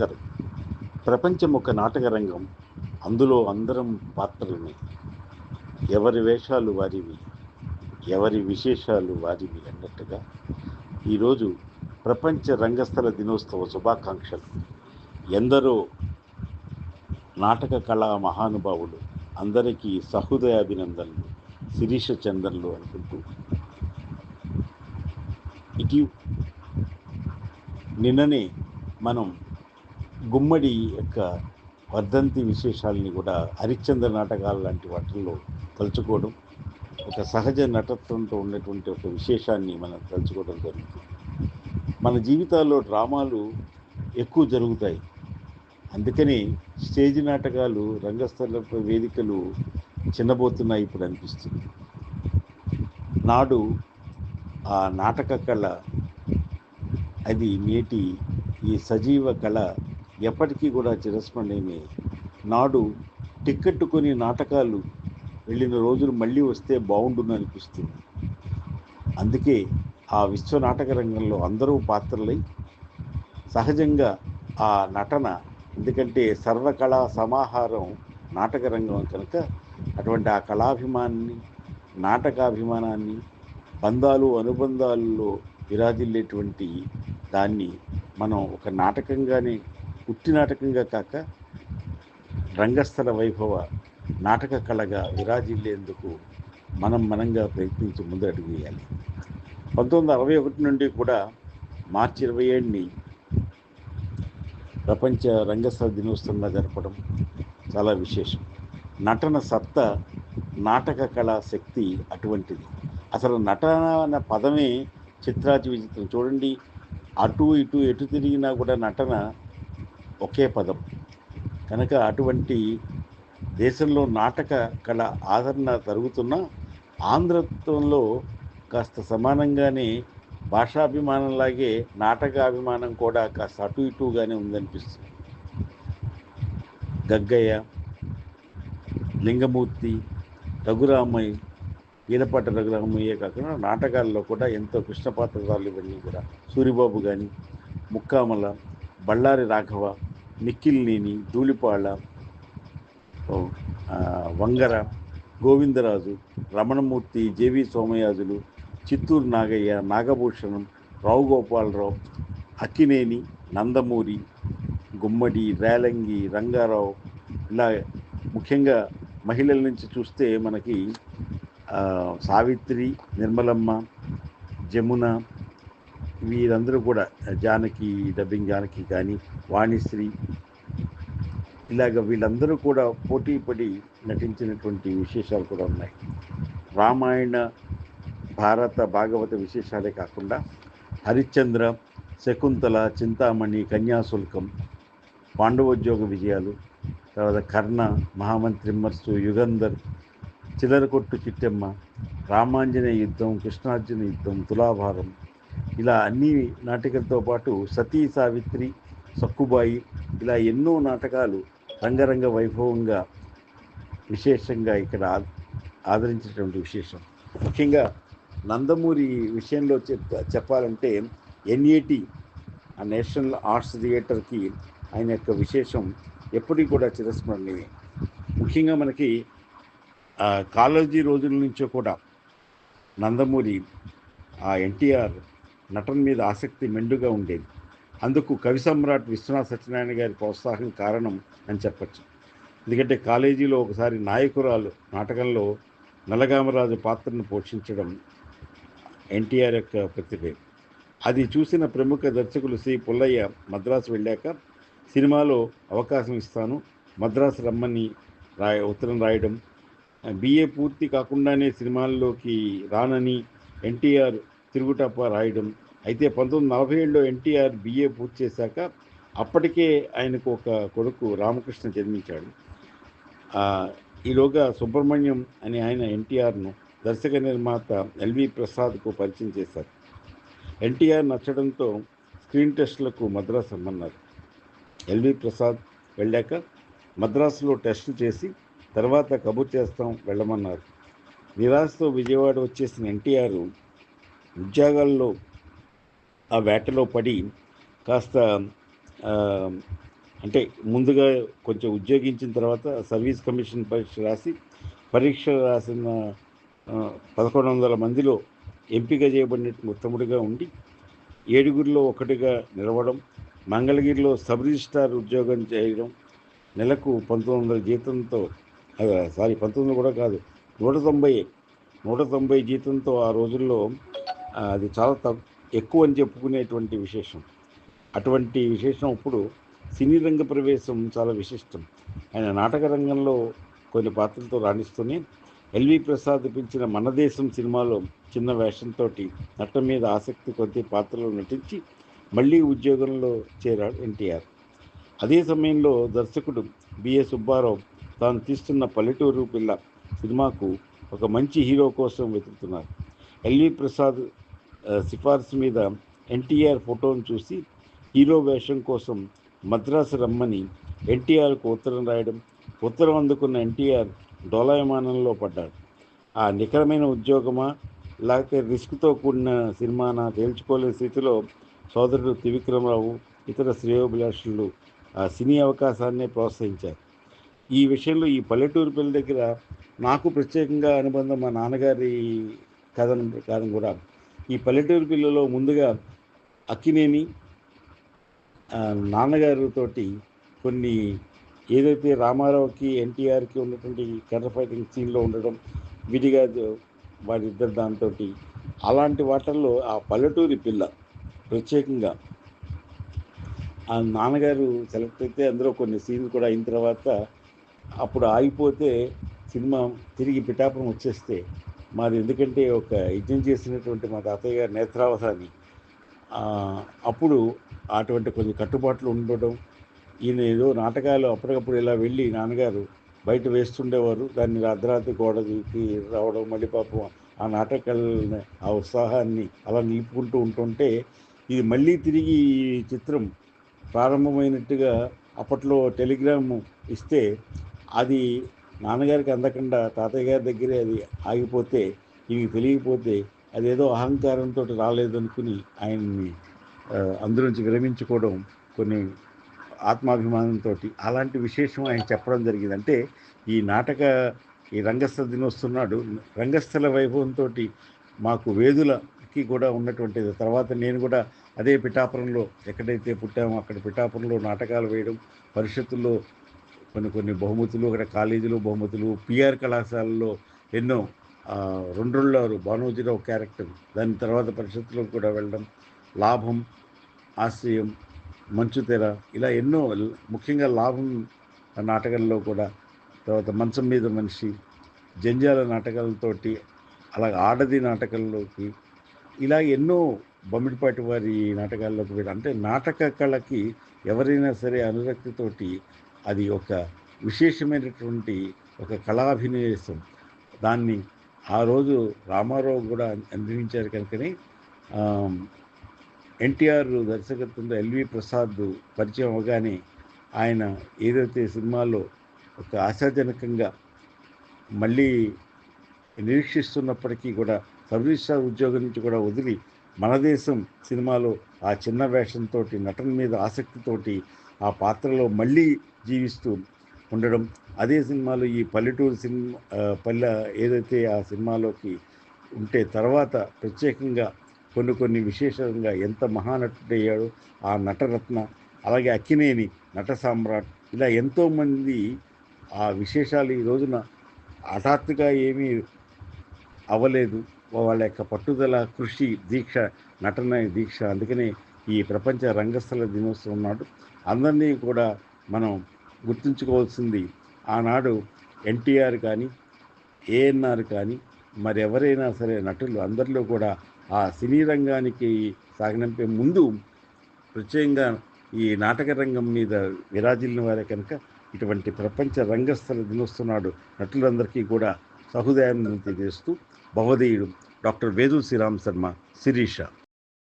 నమస్కారం ప్రపంచం ఒక నాటక రంగం. అందులో అందరం పాత్రలమే. ఎవరి వేషాలు వారివి ఎవరి విశేషాలు వారివి అన్నట్టుగా ఈరోజు ప్రపంచ రంగస్థల దినోత్సవ శుభాకాంక్షలు. ఎందరో నాటక కళా మహానుభావులు అందరికీ సహృదయాభినందనలు. శిరీష చంద్రలు అనుకుంటూ. ఇటీ నిన్ననే మనం గుమ్మడి యొక్క వర్ధంతి విశేషాలని కూడా హరిశ్చంద్ర నాటకాలు లాంటి వాటిల్లో తలుచుకోవడం ఒక సహజ నటత్వంతో ఉన్నటువంటి ఒక విశేషాన్ని మనం తలుచుకోవడం జరుగుతుంది. మన జీవితాల్లో డ్రామాలు ఎక్కువ జరుగుతాయి. అందుకని స్టేజ్ నాటకాలు రంగస్థల వేదికలు చిన్నబోతున్నాయి ఇప్పుడు అనిపిస్తుంది. నాడు ఆ నాటక కళ అది నేటి ఈ సజీవ కళ ఎప్పటికీ కూడా చిరస్మరణీయమే. నాడు టిక్కెట్టుకొని నాటకాలు వెళ్ళిన రోజులు మళ్ళీ వస్తే బాగుండును అనిపిస్తుంది. అందుకే ఆ విశ్వ నాటక రంగంలో అందరూ పాత్రలై సహజంగా ఆ నటన ఎందుకంటే సర్వకళా సమాహారం నాటక రంగం కనుక అటువంటి ఆ కళాభిమానాన్ని నాటకాభిమానాన్ని బంధాలు అనుబంధాల్లో విరాజిల్లేటువంటి దాన్ని మనం ఒక నాటకంగానే ఉట్టి నాటకంగా కాక రంగస్థల వైభవ నాటక కళగా విరాజిల్లేందుకు మనం మనంగా ప్రయత్నించి ముందు అడుగు వేయాలి. పంతొమ్మిది వందల అరవై ఒకటి నుండి కూడా మార్చి ఇరవై ఏడుని ప్రపంచ రంగస్థల దినోత్సవంగా జరపడం చాలా విశేషం. నటన సత్త నాటక కళా శక్తి అటువంటిది. అసలు నటన అన్న పదమే చిత్రాతి విచిత్రం. చూడండి అటు ఇటు ఎటు తిరిగినా కూడా నటన ఒకే పదం. కనుక అటువంటి దేశంలో నాటక కళ ఆదరణ జరుగుతున్న ఆంధ్రత్వంలో కాస్త సమానంగానే భాషాభిమానంలాగే నాటకాభిమానం కూడా కాస్త అటు ఇటుగానే ఉందనిపిస్తుంది. గగ్గయ్య లింగమూర్తి రఘురామయ్య ఈలపాటి రఘురామయ్యే కాకుండా నాటకాల్లో కూడా ఎంతో కృష్ణపాత్రదారులు ఇవన్నీ కూడా. సూరిబాబు కానీ ముక్కామల బళ్ళారి రాఘవ నిఖిల్నేని ధూళిపాళ వంగర గోవిందరాజు రమణమూర్తి జేవి సోమయాజులు చిత్తూరు నాగయ్య నాగభూషణం రావు గోపాలరావు అక్కినేని నందమూరి గుమ్మడి రేలంగి రంగారావు ఇలా ముఖ్యంగా మహిళల నుంచి చూస్తే మనకి సావిత్రి నిర్మలమ్మ జమున వీరందరూ కూడా జానకి డబ్బింగ్ జానకి కానీ వాణిశ్రీ ఇలాగ వీళ్ళందరూ కూడా పోటీ పడి నటించినటువంటి విశేషాలు కూడా ఉన్నాయి. రామాయణ భారత భాగవత విశేషాలే కాకుండా హరిశ్చంద్ర శకుంతల చింతామణి కన్యాశుల్కం పాండవోద్యోగ విజయాలు తర్వాత కర్ణ మహామంత్రి మర్సు యుగంధర్ చిల్లరకొట్టు చిట్టెమ్మ రామాంజనేయ యుద్ధం కృష్ణార్జున యుద్ధం తులాభారం ఇలా అన్ని నాటకాలతో పాటు సతీ సావిత్రి సక్కుబాయి ఇలా ఎన్నో నాటకాలు రంగరంగ వైభవంగా విశేషంగా ఇక్కడ ఆదరించినటువంటి విశేషం. ముఖ్యంగా నందమూరి విషయంలో చెప్ చెప్పాలంటే ఎన్ఏటి ఆ నేషనల్ ఆర్ట్స్ థియేటర్కి ఆయన యొక్క విశేషం ఎప్పటికీ కూడా చిరస్మరణీయమే. ముఖ్యంగా మనకి కాలేజీ రోజుల నుంచో కూడా నందమూరి ఆ ఎన్టీఆర్ నటన మీద ఆసక్తి మెండుగా ఉండేది. అందుకు కవి సమ్రాట్ విశ్వనాథ్ సత్యనారాయణ గారి ప్రోత్సాహం కారణం అని చెప్పచ్చు. ఎందుకంటే కాలేజీలో ఒకసారి నాయకురాలు నాటకంలో నలగామరాజు పాత్రను పోషించడం ఎన్టీఆర్ యొక్క ప్రతిభే. అది చూసిన ప్రముఖ దర్శకులు శ్రీ పుల్లయ్య మద్రాసు వెళ్ళాక సినిమాలో అవకాశం ఇస్తాను మద్రాసు రమ్మని రాయ ఉత్తరం రాయడం బిఏ పూర్తి కాకుండానే సినిమాల్లోకి రానని ఎన్టీఆర్ తిరుగుటప్ప రాయడం అయితే పంతొమ్మిది నలభై ఏడులో ఎన్టీఆర్ బిఏ పూర్తి చేశాక అప్పటికే ఆయనకు ఒక కొడుకు రామకృష్ణ జన్మించాడు. ఈలోగా సుబ్రహ్మణ్యం అని ఆయన ఎన్టీఆర్ను దర్శక నిర్మాత ఎల్వి ప్రసాద్కు పరిచయం చేశారు. ఎన్టీఆర్ నచ్చడంతో స్క్రీన్ టెస్టులకు మద్రాసు రమ్మన్నారు. ఎల్వి ప్రసాద్ వెళ్ళాక మద్రాసులో టెస్టులు చేసి తర్వాత కబుర్ చేస్తాం వెళ్ళమన్నారు. నిరాశతో విజయవాడ వచ్చేసిన ఎన్టీఆర్ ఉద్యోగాల్లో ఆ వేటలో పడి కాస్త అంటే ముందుగా కొంచెం ఉద్యోగించిన తర్వాత సర్వీస్ కమిషన్ పరీక్ష రాసి పరీక్ష రాసిన పదకొండు వందల మందిలో ఎంపిక చేయబడిన ఉత్తముడిగా ఉండి ఏడుగురిలో ఒకటిగా నిలవడం మంగళగిరిలో సబ్ రిజిస్ట్రార్ ఉద్యోగం చేయడం నెలకు పంతొమ్మిది వందల జీతంతో సారీ పంతొమ్మిది కూడా కాదు నూట తొంభై నూట తొంభై జీతంతో ఆ రోజుల్లో అది చాలా తక్కువ ఎక్కువ అని చెప్పుకునేటువంటి విశేషం. అటువంటి విశేషం ఇప్పుడు సినీ రంగ ప్రవేశం చాలా విశిష్టం. ఆయన నాటక రంగంలో కొన్ని పాత్రలతో రాణిస్తూనే ఎల్వి ప్రసాద్ పిలిచిన మన దేశం సినిమాలో చిన్న వేషంతో నట్ట మీద ఆసక్తి కొద్ది పాత్రలో నటించి మళ్ళీ ఉద్యోగంలో చేరాడు ఎన్టీఆర్. అదే సమయంలో దర్శకుడు బిఏ సుబ్బారావు తాను తీస్తున్న పల్లెటూరు పిల్ల సినిమాకు ఒక మంచి హీరో కోసం వెతుకుతున్నారు. ఎల్వి ప్రసాద్ సిఫార్సు మీద ఎన్టీఆర్ ఫోటోను చూసి హీరో వేషం కోసం మద్రాసు రమ్మని ఎన్టీఆర్కు ఉత్తరం రాయడం ఉత్తరం అందుకున్న ఎన్టీఆర్ డోలాయమానంలో పడ్డాడు. ఆ నికరమైన ఉద్యోగమా లేకపోతే రిస్క్తో కూడిన సినిమానా తేల్చుకోలేని స్థితిలో సోదరుడు త్రివిక్రమరావు ఇతర శ్రేయోభిలాషులు ఆ సినీ అవకాశాన్నే ప్రోత్సహించారు. ఈ విషయంలో ఈ పల్లెటూరు పిల్ల దగ్గర నాకు ప్రత్యేకంగా అనుబంధం మా నాన్నగారి కథనం ప్రకారం కూడా ఈ పల్లెటూరు పిల్లలో ముందుగా అక్కినేని నాన్నగారితోటి కొన్ని ఏదైతే రామారావుకి ఎన్టీఆర్కి ఉన్నటువంటి కర్ర ఫైటింగ్ సీన్లో ఉండడం విడిగా వారిద్దరు దాంతో అలాంటి వాటల్లో ఆ పల్లెటూరి పిల్ల ప్రత్యేకంగా ఆ నాన్నగారు సెలెక్ట్ అయితే అందులో కొన్ని సీన్లు కూడా అయిన తర్వాత అప్పుడు ఆగిపోతే సినిమా తిరిగి పిఠాపురం వచ్చేస్తే మాది ఎందుకంటే ఒక యజ్ఞం చేసినటువంటి మా తాతయ్య గారి నేత్రావసాని. అప్పుడు అటువంటి కొన్ని కట్టుబాట్లు ఉండడం ఈయన ఏదో నాటకాలు అప్పటికప్పుడు ఇలా వెళ్ళి నాన్నగారు బయట వేస్తుండేవారు. దాన్ని అర్ధరాత్రి గోడకి రావడం మళ్ళీ పాపం ఆ నాటకాలని ఆ ఉత్సాహాన్ని అలా నిలుపుకుంటూ ఉంటుంటే ఇది మళ్ళీ తిరిగి ఈ చిత్రం ప్రారంభమైనట్టుగా అప్పట్లో టెలిగ్రామ్ ఇస్తే అది నాన్నగారికి అందకుండా తాతయ్య గారి దగ్గరే అది ఆగిపోతే ఇవి తెలియకపోతే అదేదో అహంకారంతో రాలేదనుకుని ఆయన్ని అందులోంచి విరమించుకోవడం కొన్ని ఆత్మాభిమానంతో అలాంటి విశేషం ఆయన చెప్పడం జరిగింది. అంటే ఈ నాటక ఈ రంగస్థల దినోస్తున్నాడు రంగస్థల వైభవంతో మాకు వేదులకి కూడా ఉన్నటువంటిది తర్వాత నేను కూడా అదే పిఠాపురంలో ఎక్కడైతే పుట్టామో అక్కడ పిఠాపురంలో నాటకాలు వేయడం పరిషత్తుల్లో కొన్ని కొన్ని బహుమతులు అక్కడ కాలేజీలో బహుమతులు పిఆర్ కళాశాలలో ఎన్నో రెండు రెండుళ్ళారు భానోజీరావు క్యారెక్టర్. దాని తర్వాత పరిషత్తులో కూడా వెళ్ళడం లాభం ఆశ్రయం మంచుతెర ఇలా ఎన్నో ముఖ్యంగా లాభం నాటకంలో కూడా తర్వాత మంచం మీద మనిషి జంజాల నాటకాలతోటి అలాగే ఆడది నాటకంలోకి ఇలా ఎన్నో బొమ్మిడిపాటి వారి నాటకాల్లోకి వెళ్ళి అంటే నాటక కళకి ఎవరైనా సరే అనురక్తితోటి అది ఒక విశేషమైనటువంటి ఒక కళాభినయసం దాన్ని ఆ రోజు రామారావు కూడా అందించారు కనుకనే ఎన్టీఆర్ దర్శకత్వంలో ఎల్వి ప్రసాద్ పరిచయం అవగానే ఆయన ఏదైతే సినిమాలో ఒక ఆశాజనకంగా మళ్ళీ నిరీక్షిస్తున్నప్పటికీ కూడా సర్వీస్ ఉద్యోగం నుంచి కూడా వదిలి మన దేశం సినిమాలో ఆ చిన్న వేషంతో నటన మీద ఆసక్తితోటి ఆ పాత్రలో మళ్ళీ జీవిస్తూ ఉండడం. అదే సినిమాలో ఈ పల్లెటూరు సినిమా పల్లె ఏదైతే ఆ సినిమాలోకి ఉంటే తర్వాత ప్రత్యేకంగా కొన్ని కొన్ని విశేషంగా ఎంత మహానటుడయ్యాడో ఆ నటరత్న అలాగే అక్కినేని నట సామ్రాట్ ఇలా ఎంతోమంది ఆ విశేషాలు ఈ రోజున హఠాత్తుగా ఏమీ అవ్వలేదు. వాళ్ళ యొక్క పట్టుదల కృషి దీక్ష నటన దీక్ష అందుకనే ఈ ప్రపంచ రంగస్థల దినోత్సవం నాడు అందరినీ కూడా మనం గుర్తుంచుకోవాల్సింది. ఆనాడు ఎన్టీఆర్ కానీ ఏఎన్ఆర్ కానీ మరి ఎవరైనా సరే నటులు అందరిలో కూడా ఆ సినీ రంగానికి సాగనంపే ముందు ప్రత్యేకంగా ఈ నాటక రంగం మీద విరాజిల్లిన వారే కనుక ఇటువంటి ప్రపంచ రంగస్థల దినోత్సవనాడు నటులందరికీ కూడా సహృదయాన్ని తెలియజేస్తూ భవదేయుడు డాక్టర్ వేదు శ్రీరామ్ శర్మ శిరీష.